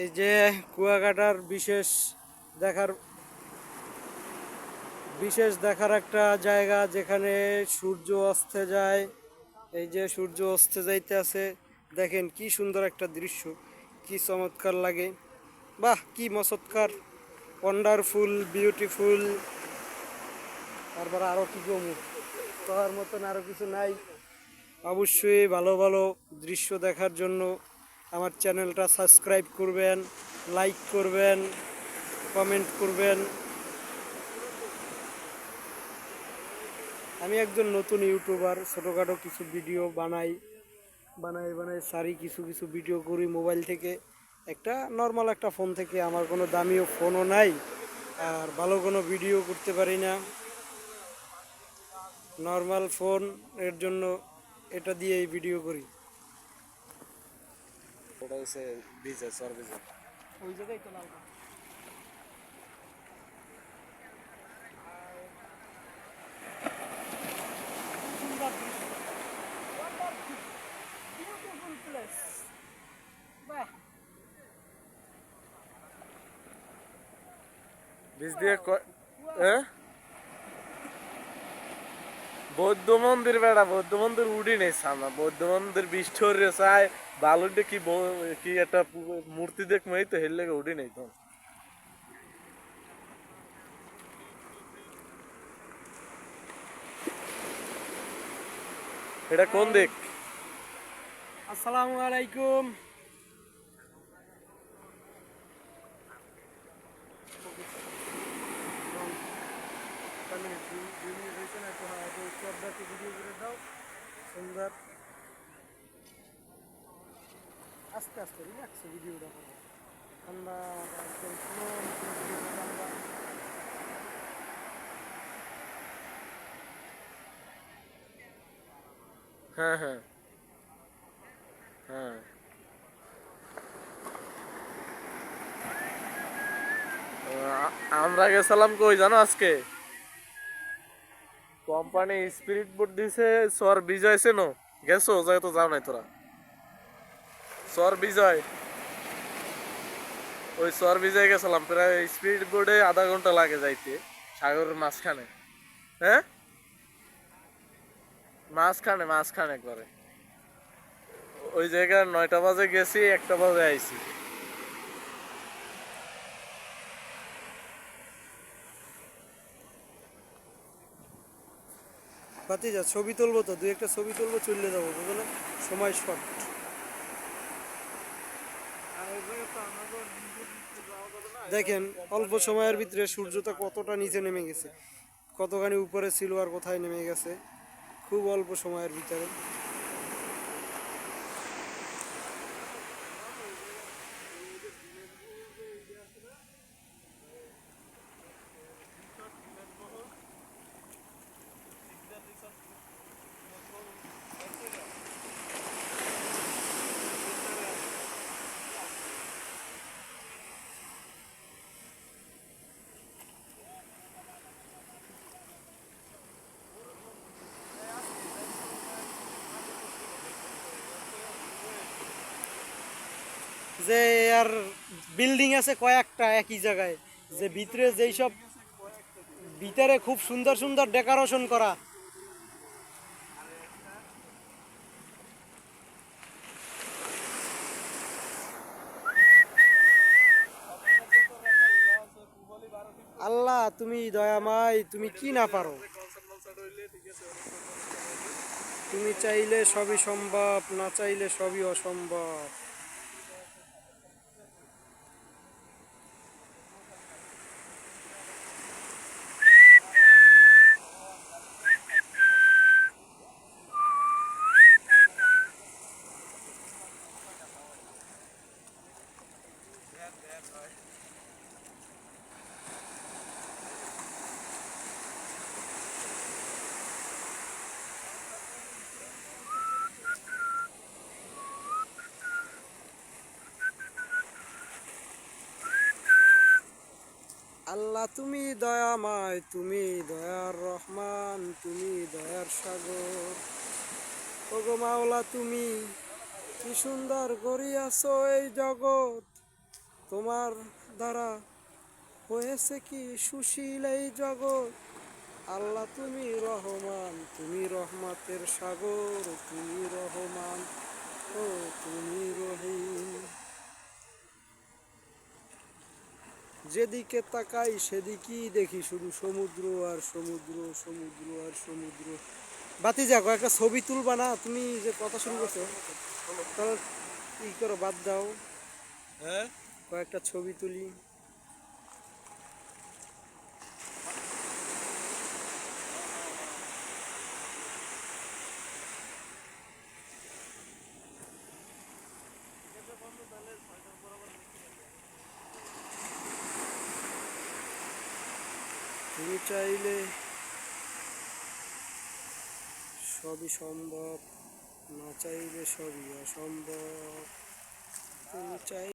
এই যে কুয়াকাটার বিশেষ দেখার বিশেষ দেখার একটা জায়গা যেখানে সূর্য অস্তে যায়। এই যে সূর্য অস্তে যাইতে আছে, দেখেন কি সুন্দর একটা দৃশ্য, কি চমৎকার লাগে। বাহ, কি মসৎকার ওয়ান্ডারফুল বিউটিফুল তারপর আরও কি কমু, তার মতন আরও কিছু নাই। অবশ্যই ভালো ভালো দৃশ্য দেখার জন্য আমার চ্যানেলটা সাবস্ক্রাইব করবেন, লাইক করবেন, কমেন্ট করবেন। আমি একজন নতুন ইউটিউবার, ছোটোখাটো কিছু ভিডিও বানাই বানাই বানাই, সারি কিছু কিছু ভিডিও করি মোবাইল থেকে। একটা নর্মাল একটা ফোন থেকে, আমার কোনো দামিও ফোনও নাই, আর ভালো কোনো ভিডিও করতে পারি না। নর্মাল ফোন এর জন্য এটা দিয়ে এই ভিডিও করি। ওটা হচ্ছে বিজে সর বিজে ওই জায়গায় তো লাল বীজ দিয়ে হ্যাঁ বৌদ্ধ মন্দির বেড়া বৌদ্ধ মন্দির উড়ি নেই সামনে বৌদ্ধ মন্দির বৃষ্টি হরে চায় বালুতে কি কি একটা মূর্তি দেখ মই তো হেললে উড়ি নেই তো। এটা কোন দিক? আসসালামু আলাইকুম। সুন্দর। আস্তে আস্তে রিল্যাক্স ভিডিওটা করো আমরা একদম slow motion video করব আমরা। হ্যাঁ হ্যাঁ হ্যাঁ আ- আমরা গেছিলাম কই জানো আজকে? কোম্পানি স্পিরিট বোর্ড দিছে সর বিজয় সেনো। গেছো? যাই তো যাও নাই তোরা। সর বিজয়। ওই সর বিজয় গেছিলাম, প্রায় স্পিড বোর্ডে আধা ঘণ্টা লাগে যাইতে, সাগরের মাঝখানে। হ্যাঁ? মাঝখানে মাঝখানে একবারে। ওই জায়গায় নয়টা বাজে গেছি, একটা বাজে আইছি। ছবি তুলবো তো, দুই একটা ছবি তুলবো, চলে যাব সময় শর্ট দেখেন, অল্প সময়ের ভিতরে সূর্যটা কতটা নিচে নেমে গেছে। কতখানি উপরে ছিল আর কোথায় নেমে গেছে। খুব অল্প সময়ের ভিতরে। যে আর বিল্ডিং আছে কয়েকটা একই জায়গায়। যে ভিতরে যেই সব ভিতরে খুব সুন্দর সুন্দর ডেকোরেশন করা। আল্লাহ, তুমি দয়া দয়াময়, তুমি কি না পারো? তুমি চাইলে সবই সম্ভব, না চাইলে সবই অসম্ভব। আল্লাহ, তুমি দয়াময়, তুমি দয়ার রহমান, তুমি দয়ার সাগর। ওগো মাওলা, তুমি কি সুন্দর করিয়াছো এই জগৎ? তোমার দ্বারা হয়েছে কি সুশীল এই জগৎ? আল্লাহ, তুমি রহমান, তুমি রহমাতের সাগর, তুমি রহমান, ও তুমি রহিম। যেদিকে তাকাই সেদিকেই দেখি শুধু সমুদ্র আর সমুদ্র সমুদ্র আর সমুদ্র। বাতি যা একটা ছবি তুলবা না? তুমি যে কথা শুরু করছ, তাহলে ই করো, বাদ দাও। হ্যাঁ? কয়েকটা ছবি তুলি। তুমি চাইলে সবই সম্ভব না চাইলে সবই অসম্ভব। তুমি চাই